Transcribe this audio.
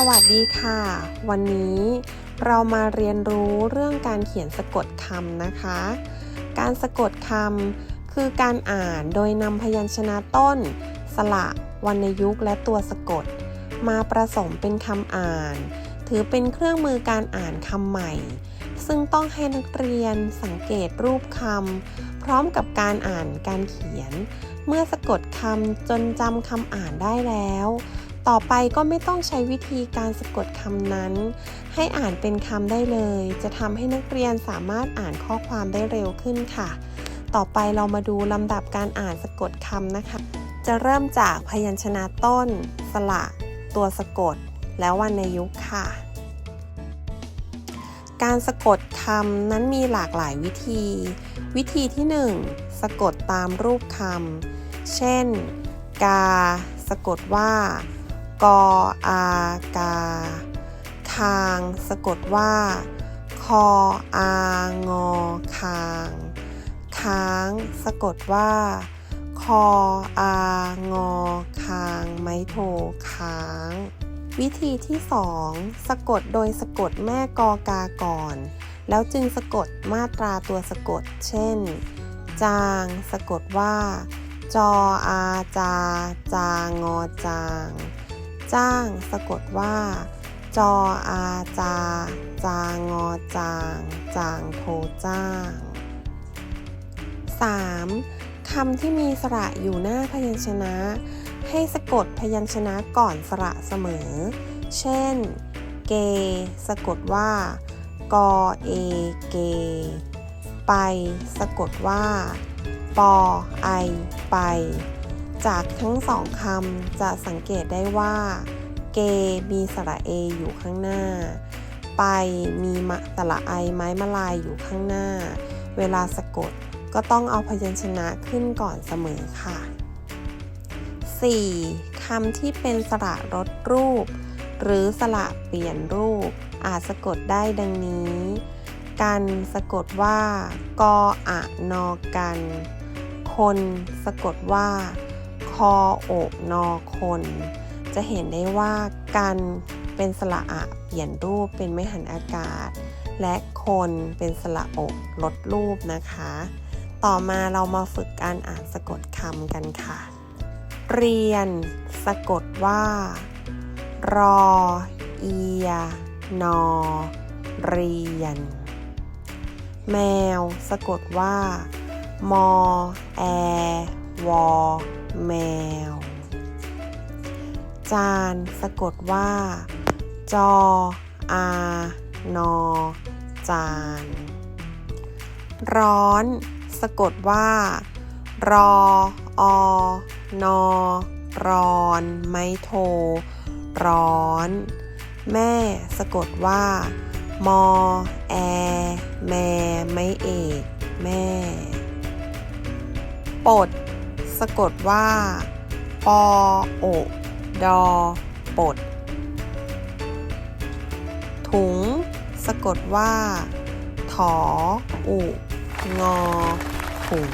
สวัสดีค่ะ วันนี้เรามาเรียนรู้เรื่องการเขียนสะกดคำนะคะ การสะกดคำคือการอ่านโดยนำพยัญชนะต้น สระวรรณยุกต์และตัวสะกด มาประสมเป็นคำอ่าน ถือเป็นเครื่องมือการอ่านคำใหม่ ซึ่งต้องให้นักเรียนสังเกตรูปคำพร้อมกับการอ่านการเขียน เมื่อสะกดคำจนจำคำอ่านได้แล้ว ต่อไปก็ไม่ต้องใช้วิธีการสะกดคำนั้น ให้อ่านเป็นคำได้เลย จะทำให้นักเรียนสามารถอ่านข้อความได้เร็วขึ้นค่ะ ต่อไปเรามาดูลำดับการอ่านสะกดคำนะคะ จะเริ่มจากพยัญชนะต้น สระ ตัวสะกด แล้ววรรณยุกต์ค่ะ การสะกดคำนั้นมีหลากหลายวิธี วิธีที่ 1 สะกดตามรูปคำเช่น กา สะกดว่า กออากา คาง สะกดว่า คออางอคาง ค้าง สะกดว่า คออางอคาง ไม้โทค้าง วิธีที่2สะกดโดยสะกดแม่กอกาก่อน แล้วจึงสะกดมาตราตัวสะกด เช่น จาง สะกดว่าจออาจา จางอจาง จ้างสะกดว่า จออาจา จางอจาง จางโทจ้าง 3. คำที่มีสระอยู่หน้าพยัญชนะ ให้สะกดพยัญชนะก่อนสระเสมอ เช่น เก สะกดว่า กอเอเก ไป สะกดว่า ปอไอไป จากทั้งสองคำจะสังเกตได้ว่า เกมีสระเออยู่ข้างหน้า ไปมีมะสระไอไม้มะลายอยู่ข้างหน้า เวลาสะกดก็ต้องเอาพยัญชนะขึ้นก่อนเสมอค่ะ 4. คำที่เป็นสระลดรูป หรือสระเปลี่ยนรูป อาจสะกดได้ดังนี้ กันสะกดว่ากออะนอกัน คนสะกดว่า ออกนอคน จะเห็นได้ว่ากันเป็นสระอะเปลี่ยนรูปเป็นไม่หันอากาศ และคนเป็นสระอกลดรูปนะคะ ต่อมาเรามาฝึกการอ่านสะกดคำกันค่ะ เรียน สะกดว่า รอ เอีย นอ เรียน แมว สะกดว่า มอ แอ วอแมว จานสะกดว่า จออานอจาน ร้อน สะกดว่ารออนอรอนไม้โท ร้อน แม่สะกดว่า มอ แอ แม่ ไม้เอก แม่ ปด สะกดว่า ปอโอดอปด ถุง สะกดว่า ถออุงอถุง